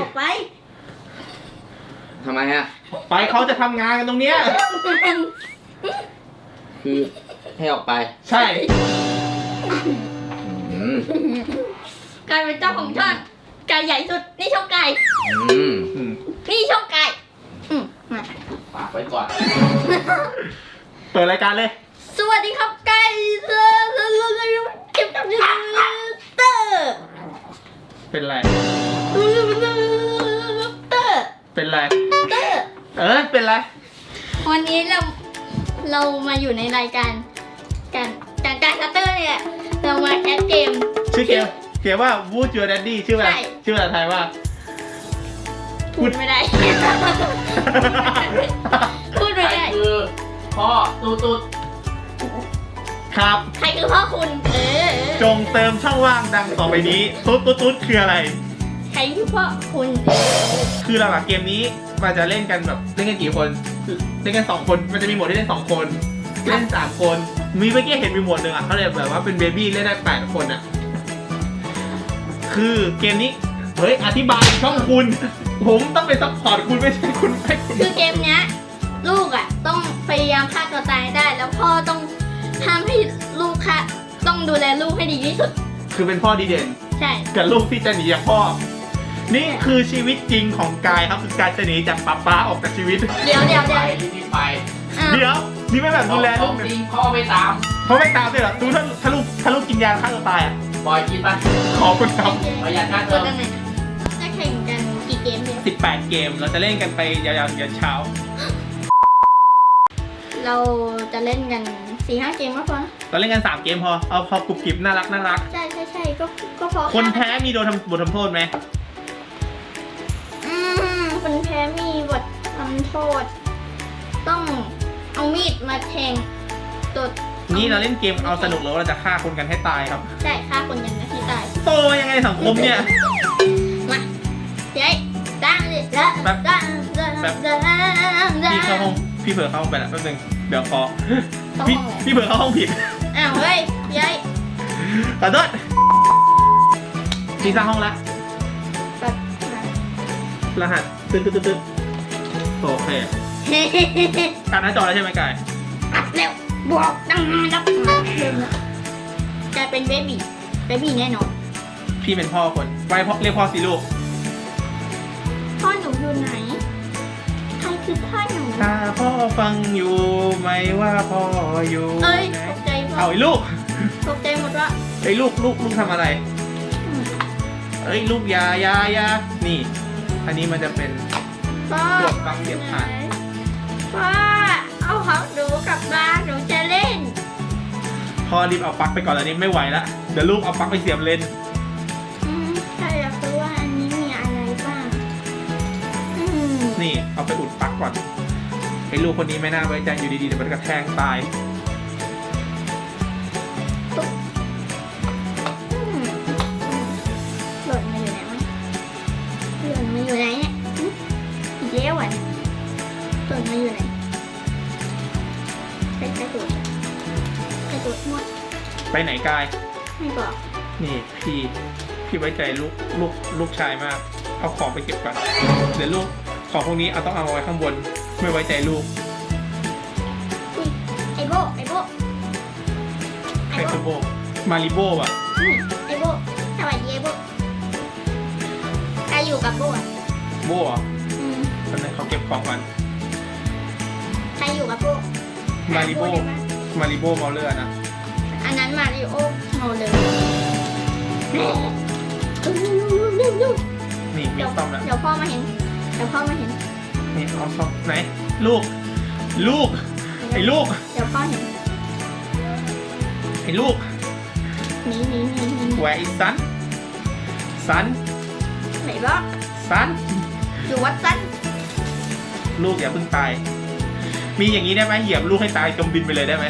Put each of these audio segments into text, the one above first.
ออกไปทำไมอะ ไปเขาจะทำงานกันตรงเนี้ย คือให้ออกไปใช่ อืมกลายเป็นเจ้าของช่องไก่ใหญ่สุด นี่ช่องไก่ อืมอืมนี่ช่องไก่ อืมมาฝากไว้ก่อนเปิดรายการเลย สวัสดีครับไก่เซอร์เซอร์เซอร์เซอร์เก็บกับเตอร์เป็นไร เตอร์ เป็นไรเตอร์เออเป็นไรวันนี้เราเรามาอยู่ในรายการการการการคัตเตอร์เนี่ยเรามาแคสเกม ชื่อเกมเกมว่า Wood Your Daddy ชื่ออะไรใช่ ชื่อภาษาไทยว่า พูดไม่ได้ พูดไม่ใครได้ คือพ่อตูดตูดครับ ใครคือพ่อคุณ เออจงเติมช่องว่างดังต่อไปนี้ ตุ๊ดตุ๊ดตุ๊ดคืออะไร ใครคือพ่อคุณคือหลักๆเกมนี้มันจะเล่นกันแบบเล่นกันกี่คนเล่นกันสองคนมันจะมีโหมดที่เล่นสองคน เล่นสามคน มีเมื่อกี้เห็นมีโหมดหนึ่งอะเขาเรียกแบบว่าเป็นเบบี้เล่นได้แปดคนอะ คือเกมนี้เฮ้ยอธิบายช่องคุณ ผมต้องเป็นซัพพอร์ตคุณไม่ใช่คุณให้คุณคือเกมเนี้ยลูกอะ ต้องพยายามฆ่าตัวตายให้ได้ แล้วพ่อต้องทำให้ลูกค่ะต้องดูแลลูกให้ดีที่สุด คือเป็นพ่อดีเด่น ใช่ กับลูกที่จะหนีจากพ่อ นี่คือชีวิตจริงของกายครับคือการจะหนีจากป๊าป๊าออกจากชีวิต เดี๋ยวเดี๋ยวไปเดี๋ยวรีบไปอ้าวเดี๋ยวนี่ไม่แบบดูแลต้ลูอกงเลยจริงพ่อไม่ตามเขาไม่ตามด้วยเหรอดูถ้าถ้าลูกถ้าลูกกินยาฆ่าตัวตายอะบอยกินไปขอบคุณครับประหยัดค่าตัเทวอมกันไหนจะแข่งกันกี่เกมเดียว18 เกมเราจะเล่นกันไปยาวๆยันเช้า เราจะเล่นกันสี่ห้าเกมก็พอนะเราเล่นกัน 3 เกมพอเอาพอกรุบกริบน่ารักน่ารัก ใช่ใช่ใช่ก็ก็พอคนแพ้มีโดนทำบททำโทษไหมอืมคนแพ้มีบททำโทษ ต้องเอามีดมาแทงตัวนี่เราเล่นเกมเอาสนุกหรือว่าเราจะฆ่าคนกันให้ตายครับ ใช่ฆ่าคนอย่างนาทีตาย โตมายังไงสังคมเนี่ย มาเย้ตั้งดิแล้วแป๊บ ตั้งตั้งแป๊บตั้งตั้งพี่เข้าห้องพี่เผลอเข้าห้องไปแล้วแป๊บนึงเดี๋ยวขอเข้าพี่ห้องเลยพี่เผลอเข้าห้องผิดอ้าวเฮ้ยเย้ขอโทษพี่สร้างห้องละแบบรหัส ตึ๊ดตึ๊ดตึ๊ดตึ๊ดโอเคเฮ้เฮ้เฮ้เฮ้การหน้าจอแล้วใช่ไหมกายอัดเร็วบวกตั้งรับกลายเป็นเบบี้เบบี้แน่นอนพี่เป็นพ่อคนไว้พ่อเรียกพ่อสิลูกพ่อหนูอยู่ไหน ใครคือพ่อหนูถ้าพ่อฟังอยู่ไหมว่าพ่ออยู่เอ้ยไหนตกใจพ่อเอาไอ้ลูกตกใจหมดว่าไอ้ลูกลูกลูกทำอะไร เอ้ยลูกอยาอยาอยานี่ อันนี้มันจะเป็นพ่อพวกปลั๊กเสียบถ่านพ่อเอาของหนูกลับบ้านหนูจะเล่น พ่อรีบเอาปลั๊กไปก่อนแล้วนี้ไม่ไหวละเดี๋ยวลูกเอาปลั๊กไปเสียบเลนอืมถ้าอยากรู้ว่าอันนี้มีอะไรบ้างอืมนี่เอาไปอุดปลั๊กก่อนไอ้ลูกคนนี้ไม่น่าไว้ใจอยู่ดีๆเดี๋ยวมันกระแทงตาย ไปไหนกาย ไม่บอกนี่พี่พี่ไว้ใจลูกลูกลูกชายมาก เอาของไปเก็บก่อนเดี๋ยวลูกของพวกนี้เอาต้องเอาไว้ข้างบน ไม่ไว้ใจลูกอุ๊ยไอโบไอโบใครคือโบมาริโบอะอืมไอโบสวัสดีไอโบใครอยู่กับโบอะโบอะอืมตอนนั้นเขาเก็บของก่อนใครอยู่กับโบมาริโบหได้ไหมมาริโบเมาเลอร์นะอั นนั้นมาริโอเมาเลยนี่มีเดี๋ยวซ่อมแล้วเดี๋ยวพ่อมาเห็น เดี๋ยวพ่อมาเห็น นี่เอาซ่อมไหน ลูก ลูก ไอ้ลูก เดี๋ยวพ่อเห็นไอ้ลูกหนีหนีหนีหนีแหวะไอ้สัน สัน ไหนบอกสัน อยู่วัดสั้นลูกอย่าเพิ่งตาย มีอย่างนี้ได้ไหมเหยียบลูกให้ตายจมดินไปเลยได้ไหม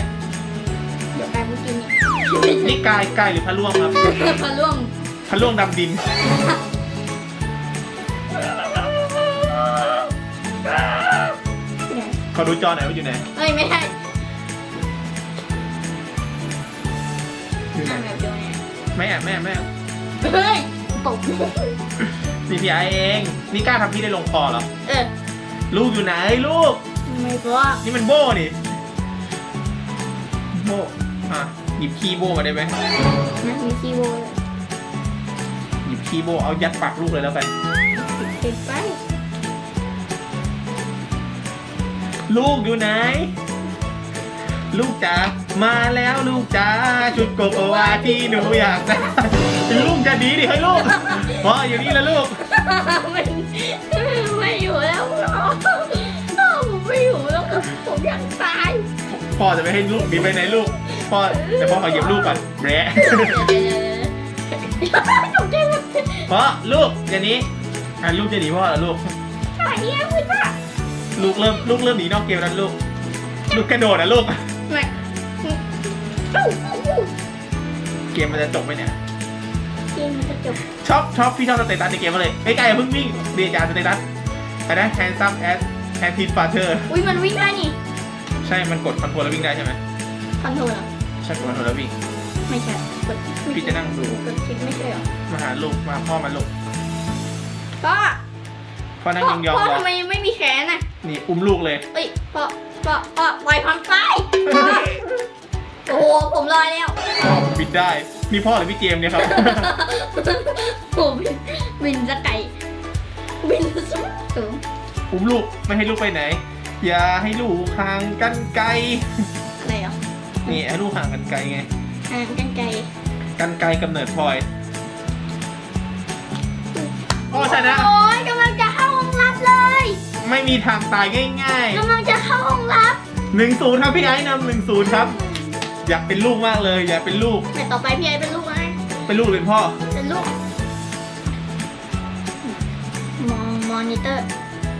นี่กายกายหรือพระล่วงครับเนี่ยพอล่วงพระล่วงดำดินเนี่ยเขาดูจอหน่อยว่าอยู่ไหนเอ้ยไม่ได้อยู่ไหนทำแบบเดียวเนี่ยไม่แอบไม่แอบไม่แอบเฮ้ยตกนี่พี่ไอเอง นี่กล้าทำพี่ได้ลงคอเหรอ เออ ลูกอยู่ไหนลูก ไม่บอกนี่มันโบนี่โบอะ หยิบคีย์โบมาได้ไหมนะมีคีย์โบร์ดหยิบคีย์โบเอายัดปากลูกเลยแล้วกัน ติดไปลูกอยู่ไหน ลูกจ๋ามาแล้วลูกจ๋าชุดโกโกวาที่หนูอยากได้ลูกจะดีดิเฮ้ยลูกพ่ออยู่นี่แล้วลูกไม่ไม่อยู่แล้วพ่อผมไม่อยู่แล้วผมอยากตาย พ่อจะไม่ให้ลูกหนีไปไหนลูก พ่อแต่พ่อขอเหยียบลูกก่อนแหมผมได้แบบพ่อลูกอย่างนี้อะลูกจะหนีพ่อเหรอลูกถ่ายเนี่ยคุณพ่อลูกเริ่มลูกเริ่มหนีนอกเกมแล้วลูก ลูกกระโดดนะลูก เกมมันจะจบไหมเนี่ย เกมมันจะจบ ชอบชอบพี่ชอบสเตตัสในเกมมาเลยใกล้ๆอย่าเพิ่งวิ่งเรียนจานสเตตัสอันนั้น handsome as and teen father อุ้ยมันวิ่งได้นี่ ใช่ มันกดคอนโทรลแล้ววิ่งได้ใช่ไหมคอนโทรล ใช่กดคอนโทรแล้ววิ่ไม่ใช่กดคิดพี่จะนั่งดูกดคลิปไม่ใช่หรอมาหาลูกมาพ่อมาลูกพ่อพ่อนั่งพ่อยองพ่อๆรอทำไมไม่มีแขนอะนี่อุ้มลูกเลย เอ้ยพ่อพ่อพ่อปล่อยพังไปพ่อโอ้โหผมลอยแล้วพ่อบิดได้นี่พ่อหรือพี่เจมส์เนี่ยครับโอ้วินวินจะไก่วินสูงสูงอุ้มลูกไม่ให้ลูกไปไหน อย่าให้ลูกห่างกันไกล อะไรอะนี่ให้ลูกห่างกันไกลไงห่างกันไกลกันไกลกำเนิดพลอยพ่อชนะโอ้ยกำลังจะเข้าห้องรับเลย ไม่มีทางตายง่ายกำลังจะเข้าห้องรับๆหนึ่งศูนย์ครับพี่ไอ้นำหนึ่งศูนย์ครับ อยากเป็นลูกมากเลย อยากเป็นลูก แต่ต่อไปพี่ไอเป็นลูกนะเป็นลูกหรือพ่อ เป็นลูก มองมอนิเตอร์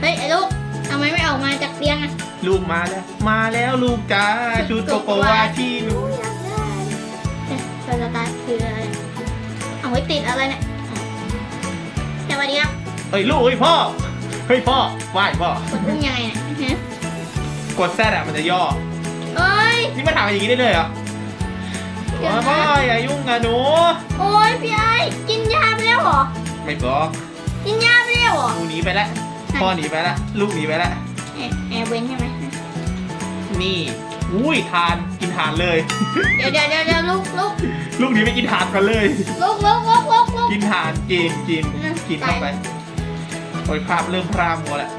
เฮ้ยไอ้ลูกทำไมไม่ออกมาจากเตียงอะ ลูกมาแล้ว มาแล้วลูกจ้าชุดโกโกวาที่หนูอยากได้เอ๊ะสตาร์ทคืออะไรเอาไว้ติดอะไรเนี่ยสวัสดีครับเฮ้ยลูกเฮ้ยพ่อเฮ้ยพ่อไหว้พ่อกดอุ้มยังไงเนี่ยฮะกดแซดอะมันจะย่อเอ้ยนี่มาถามอย่างนี้ได้เลยเหรอเดี๋ยวนะพ่ออย่ายุ่งกับหนู โอ้ยพี่ไอ้กินยาไปแล้วเหรอ ไม่บอกกินยาไปแล้วเหรอหนูหนีไปแล้วพ่อหนีไปแล้วลูกหนีไปแล้วแอร์แอร์เว้นใช่ไหม นี่อุ้ยทานกินทานเลย เดี๋ยวเดี๋ยวเดี๋ยวเดี๋ยวลูกลูกลูกหนีไปกินทานกันเลยลูกลูกลูกลูกลูกกินทานกินกินอืม กินเข้าไปโอ้ยภาพเริ่มพรามหมดแล้ว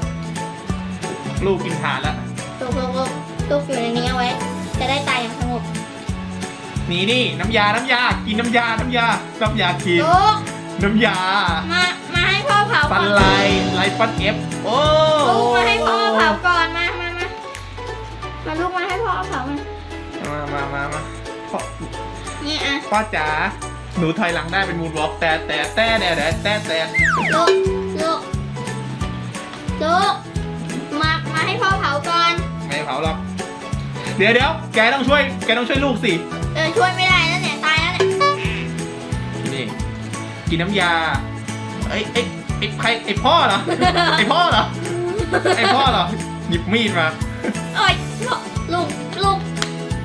ลูกกินทานแล้วลูกลูกลูกลูกอยู่ในนี้เอาไว้ จะได้ตายอย่างสงบนี่นี่น้ำยาน้ำยา กินน้ำยาน้ำยาน้ำยากินลูกน้ำยามามาให้พ่อเผาฟัก่นอนลายลายฟันเอฟโอ้ลูกมาให้พ่อเผาก่อนมามามา มาลูกมาให้พ่อเผามามามามามาพ่อนี่อะพ่อจ๋า หนูถอยหลังได้เป็นมูนวอล์กแต่แต่แต่แต่แต่แต่แต่ลูกลูกลูกมามาให้พ่อเผาก่อน ไม่เผาหรอก เดี๋ยวเดี๋ยวแกต้องช่วย แกต้องช่วยลูกสิ เออช่วยไม่ได้แล้วเนี่ยตายแล้วเนี่ยนี่กินน้ำยาไอ้ไอ้ไอ้ใครไอ้พ่อเหรอ ไอ้พ่อเหรอ ไอ้พ่อเหรอ หยิบมีดมา โอ้ย ลูกลูก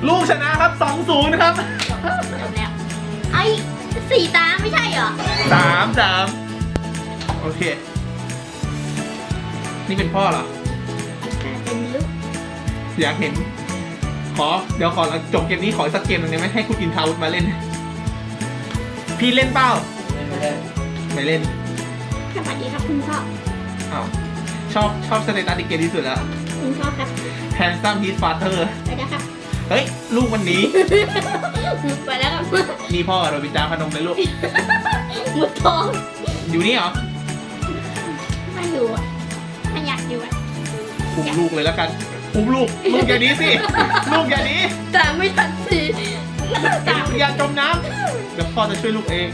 ลูกชนะครับ2-0ครับจบแล้วไอ้สี่ตาไม่ใช่เหรอสามสามโอเค นี่เป็นพ่อเหรอ เป็นลูกอยากเห็น ขอเดี๋ยวขอจบเกมนี้ขออีกสักเกมหนึงได้ไหมให้คุณอินทาวุฒมาเล่น พี่เล่นเป้าไม่เล่นสวัสดีครับคุณพ่ออ้าวชอบชอบสเตตัสในเกมที่สุดแล้ว คุณพ่อครับ Handsome His Father ไปแล้วครับเฮ้ย ลูกวันนี้ ไปแล้วครับนี่พ่อโรบินจาพนมเลยลูก หมุดทองอยู่นี่เหรอไม่อยู่อะไม่อยากอยู่อะอุ้มลูกเลยแล้วกันอุ้มลูก ลูกอย่าหนี้สิ ลูกอย่าหนี้แต่ไม่ทันทีตามอย่าจมน้ำเดี๋ยวพ่อจะช่วยลูกเอง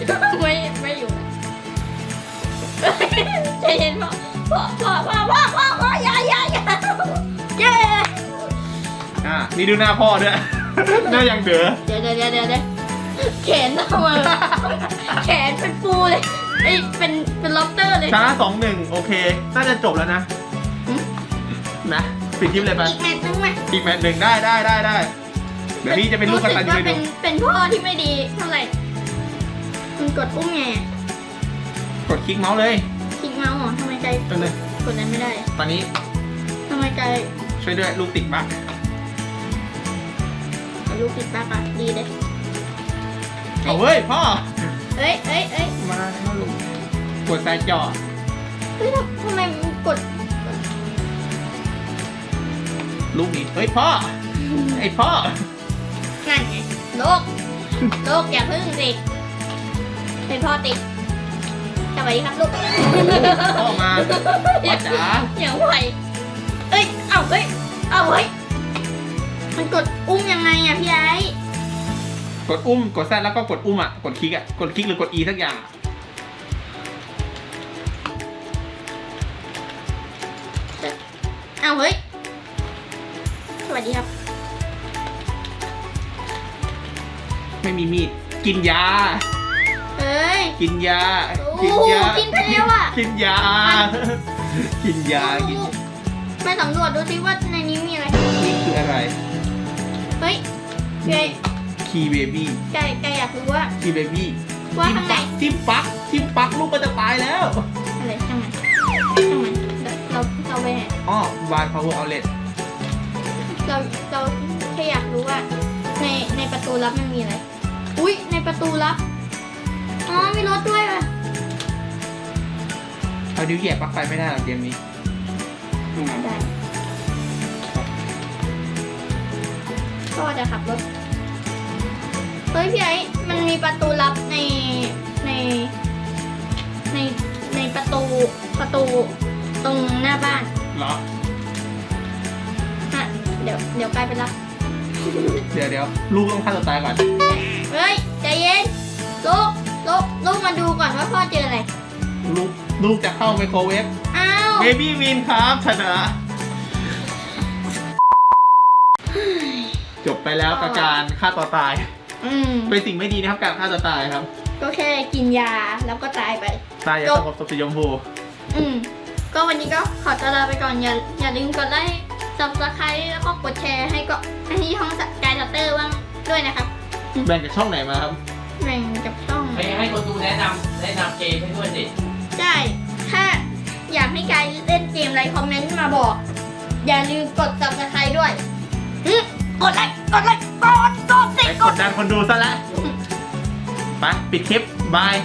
ไม่ไม่อยู่ใจเย็นพ่อพ่อพ่อพ่อพ่อ นี่ดูหน้าพ่อด้วย หน้ายังเดือเดี๋ยวเดี๋ยวเดี๋ยวเดี๋ยวเดี๋ยวแขนทำไมแขนเป็นปูเลยไอ้ยเป็นเป็นล็อบสเตอร์เลย ชนะสองหนึ่งโอเค น่าจะจบแล้วนะหืม นะปิดคลิปเลยไปอีกแมตช์นึงไหมอีกแมตช์หนึ่งได้ได้ได้ได้เดี๋ยวพี่จะเป็นลูกกระตันยูรู้สึให้ว่าดู เป็นเป็นพ่อที่ไม่ดีเท่าไหร่มันกดอุ้มไงอะกดคลิกเมาส์เลยคลิเงาเหรอทำไมใจตัวหนึงกดนั้นไม่ได้อะตอนนี้ทำไมใจช่วยด้วยลูกติดบั๊กกับ ลูกติดปากอะดีเลยเอาเว้ยพ่อ เอ้ยเอ้ยเอ้ยมาแล้วลูกกดสายจอเฮ้ยทำทำไมมันกดลูกนี้เฮ้ยพ่อ ไอพ่อ นั่นไงโลกโลกอย่าพึ่งสิเป็นพ่อติดสวัสดีครับลูกพ่อมาพ่อจ๋าอย่างไวเอ้ย เอาเฮ้ย เอาเฮ้ย มันกดอุ้มยังไงอะพี่ไอ้กดอุ้มกดแซดแล้วก็กดอุ้มอะกดคลิกอะกดคลิกหรือกด E สักอย่างอะเอาเฮ้ย สวัสดีครับ ไม่มีมีดกินยา เอ้ย กินยา โอ้โหกินไปแล้วอะ กินยา กินยากินไปสำรวจดูสิว่าในนี้มีอะไร นี่คืออะไรเฮ้ย ไก่คีเบบี้ไก่ไก่อยากรู้ว่า คีเบบี้ว่าทิมข้างในปักทิมปักทิมปักลูกก็จะตายแล้วอะไรช่างมันช่างมันเราเราไปไหนอ๋อ Y Power Outlet เราเราแค่อยากรู้ว่า ในในประตูลับมันมีอะไร อุ้ยในประตูลับ อ๋อมีรถด้วยว่ะเอานิ้วแหย่ปลั๊กไฟไม่ได้หรอกเกมนี้ไม่น่าได้ จะขับรถ เฮ้ยพี่ไอ้มันมีประตูลับในในในในประตูประตูตรงหน้าบ้านเหรอฮะเดี๋ยวเดี๋ยวกลายเป็นรับ เดี๋ยวเดี๋ยวลูกต้องฆ่าตัวตายก่อน เฮ้ยใจเย็นลูกลูกลูกมาดูก่อนว่าพ่อเจออะไร ลูกลูกจะเข้าไมโครเวฟอ้าว เบบี้วินครับชนะ จบไปแล้วกับการฆ่าตัวตาย อืมเป็นสิ่งไม่ดีนะครับการฆ่าตัวตายครับ ก็แค่กินยาแล้วก็ตายไป ตายอย่าจสบงบศพสีชมพู อืมก็วันนี้ก็ขอตัวลาไปก่อนอย่าอย่าลืมกดไลค์ซับสไครต์แล้วก็กดแชร์ให้ก็ให้ช่องกายซัตเตอร์ว่างด้วยนะครับแบ่งจากช่องไหนมาครับแบ่งกับช่องไปให้คนดูแนะนำแนะนำเกมให้ด้วยสิใช่ถ้าอยากให้กายเล่นเกมอะไรคอมเมนต์มาบอก อย่าลืมกดซับสไครต์ด้วยอืม กดไลค์กดไลค์กดกดสิไปกกด ดดันคนดูซะแล้วไปปิดคลิปบาย